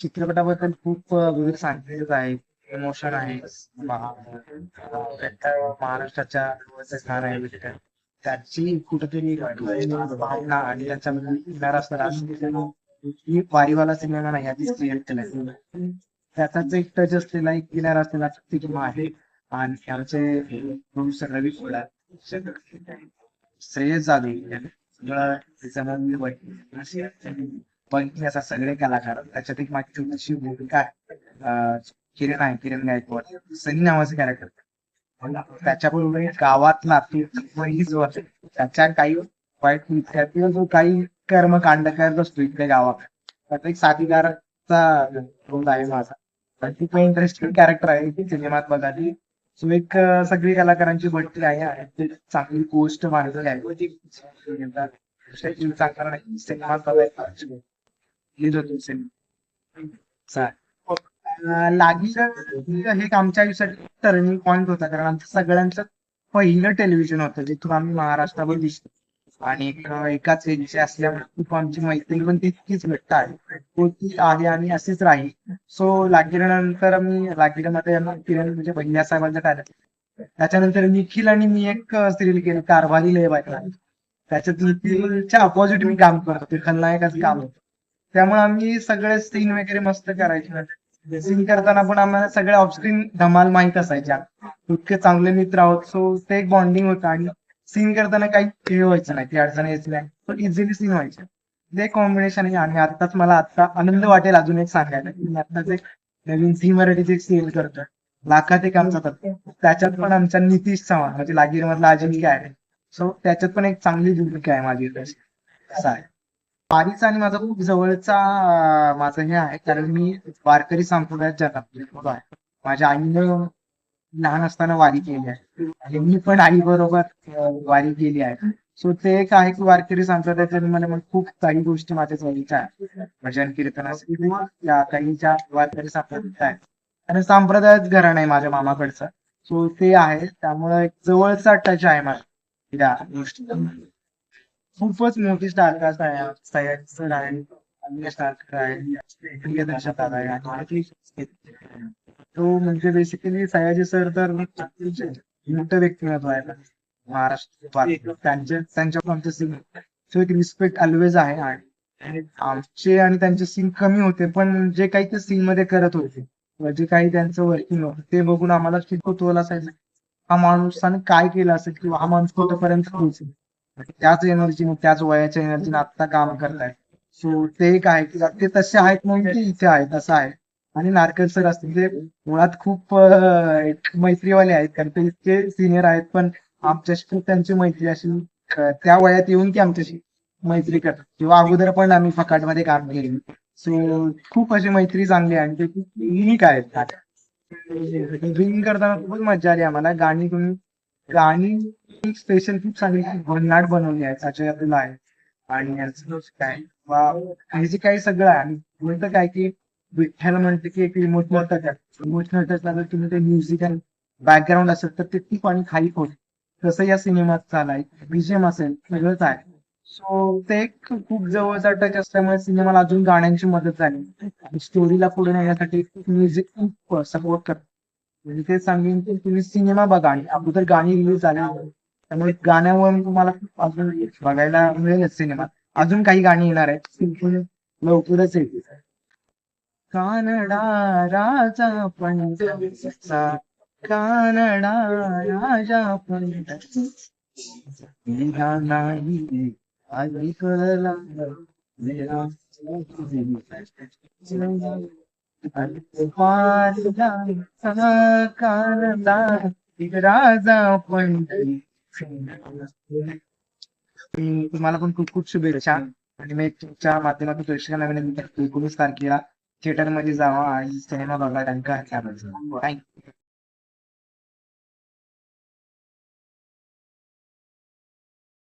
चित्रपटाबद्दल खूप विविध सांगितलेलं आहे. इमोशन आहे. महाराष्ट्राच्या स्थान आहे विठ्ठल. त्याची कुठेतरी भावना आणि त्याच्यामध्ये येणार असणारा ही वारीवाला सिनेमा नाही आधीच क्लिअर केलाय त्याचाच एक टच असलेला एक किनार असलेला सिनेमा आहे. आणि आमचे प्रोड्युसर रवी कोडा श्रेयस जाधव यांनी सगळं त्याच्यामध्ये पण असा सगळे कलाकार त्याच्यात एक माझी छोटीशी भूमिका आहे किरण आहे किरण गायकवाड सनी नावाचं कॅरेक्टर त्याच्याबरोबर गावातला जो त्याच्या काही वाईट विद्यार्थी जो काही कर्मकांड करत असतो इकडे गावात त्याचा एक साथीदाराचा रोल आहे माझा तर ती पण इंटरेस्टिंग कॅरेक्टर आहे ती सिनेमात बघाली सो एक सगळी कलाकारांची भट्टी आहे आणि ते चांगली गोष्ट मानलेली आहे सिनेमात बघायला लिहित हे एक आमच्या आयुष्यात टर्निंग पॉइंट होता कारण आमचं सगळ्यांचं पहिलं टेलिव्हिजन होतं जिथून आम्ही महाराष्ट्रावर दिसतो. आणि एकाच एजचे असल्यामुळे खूप आमची मैत्री पण तितकीच घट्ट आहे. होती आहे आणि अशीच राहील. सो लागीनंतर मी लागीमध्ये किरण म्हणजे बहिण्या साहेबांचा कार्यक्रम त्याच्यानंतर निखिल आणि मी एक सिरियल केली कारभारी लय बायका त्याच्यात निखिलच्या अपोजिट मी काम करतो ते खलनायकाचं काम होतं. त्यामुळे आम्ही सगळे सीन वगैरे मस्त करायचे. सीन करताना पण आम्हाला सगळे ऑफस्क्रीन धमाल माहीत असायच्या. इतके चांगले मित्र आहोत सो ते एक बॉन्डिंग होतं आणि सीन करताना काही हे व्हायचं नाही ती अडचण यायची नाही. सो इझिली सीन व्हायचे. ते कॉम्बिनेशन आहे आणि आताच मला आता आनंद वाटेल अजून एक सांगायला. की मी आताच एक नवीन सी मराठीचे एक सिरियल करतोय. लाखात एक आमचा तत्व. त्याच्यात पण आमचा नितीश चव्हाण म्हणजे लागीर मधला अजिंक्य आहे. सो त्याच्यात पण एक चांगली भूमिका आहे माझी. असं आहे. वारीचा आणि माझा खूप जवळचा माझं हे आहे. कारण मी वारकरी संप्रदायात जन्मलो आहे. माझ्या आईनं लहान असताना वारी केली आहे. आणि मी पण आई बरोबर वारी केली आहे. सो ते एक आहे की वारकरी संप्रदायात मला मग खूप काही गोष्टी माझ्या जवळच्या आहेत. भजन कीर्तन असेल किंवा काही ज्या वारकरी संप्रदायात आहेत. आणि संप्रदायच घराणं आहे माझ्या मामाकडचं. सो ते आहे. त्यामुळे एक जवळचा टच आहे माझा. या गोष्टी खूपच मोठी स्टारकास्ट आहे सयाजी सर आहे अन्य आहे प्रियदर्शक आहे आणि तो म्हणजे बेसिकली सयाजी सर तर मोठं व्यक्तिमत्व आहे महाराष्ट्र त्यांचे त्यांच्या आमचे सिंग सो एक रिस्पेक्ट ऑलवेज आहे आणि आमचे आणि त्यांचे सीन कमी होते पण जे काही ते सीन मध्ये करत होते जे काही त्यांचं वर्किंग होतं ते बघून आम्हाला कुतूहल असायचं हा माणूसाने काय केलं असेल किंवा हा माणूस कुठेपर्यंत पोहोचेल म्हणजे त्याच एनर्जी त्याच वयाच्या एनर्जीने आता काम करतायत सो ते एक आहे की ते तसे आहेत म्हणून ते इथे आहेत असं आहे. आणि नारकर सर असतील ते मुळात खूप मैत्रीवाले आहेत. कारण ते इतके सिनियर आहेत पण आमच्याशी खूप त्यांची मैत्री अशी त्या वयात येऊन की आमच्याशी मैत्री करतात. किंवा अगोदर पण आम्ही फकाटमध्ये काम केले सो खूप अशी मैत्री चांगली आहे. आणि ते खूप युनिक आहेत. ड्रिंक करताना खूपच मजा आली आम्हाला. गाणी तुम्ही गाणी स्पेशल खूप चांगली भन्नाट बनवली आहे त्याच्यातलं आहे आणि यांचं काय वा हे जे काही सगळं आहे आणि काय की विठ्ठल म्हणते की एक इमोशनल टच आहे इमोशनल टच लागलं तुम्ही ते म्युझिक आणि बॅकग्राऊंड असेल तर ते खूप आणि खाली होत तसं या सिनेमात चालाय बीजेम असेल सगळंच आहे. सो ते एक खूप जवळचा टच असल्यामुळे सिनेमाला अजून गाण्यांची मदत झाली. स्टोरीला पुढे नेण्यासाठी म्युझिक खूप सपोर्ट करत. म्हणजे ते सांगेन की तुम्ही सिनेमा बघा. आणि अगोदर गाणी रिलीज झाली. त्यामुळे गाण्यावर तुम्हाला अजून बघायला मिळेलच सिनेमा. अजून काही गाणी येणार आहेत. लवकरच येतील. कानडा राजा पंढरीचा. कानडा राजा पंढरीचा. नाही आई कळला. राजा तुम्हाला पण खूप खूप शुभेच्छा. आणि मी तुमच्या माध्यमातून प्रेक्षकांना विनंती करतो एकोणीस तारखेला थिएटरमध्ये जावा आणि सिनेमा बघा त्यांना थँक्यू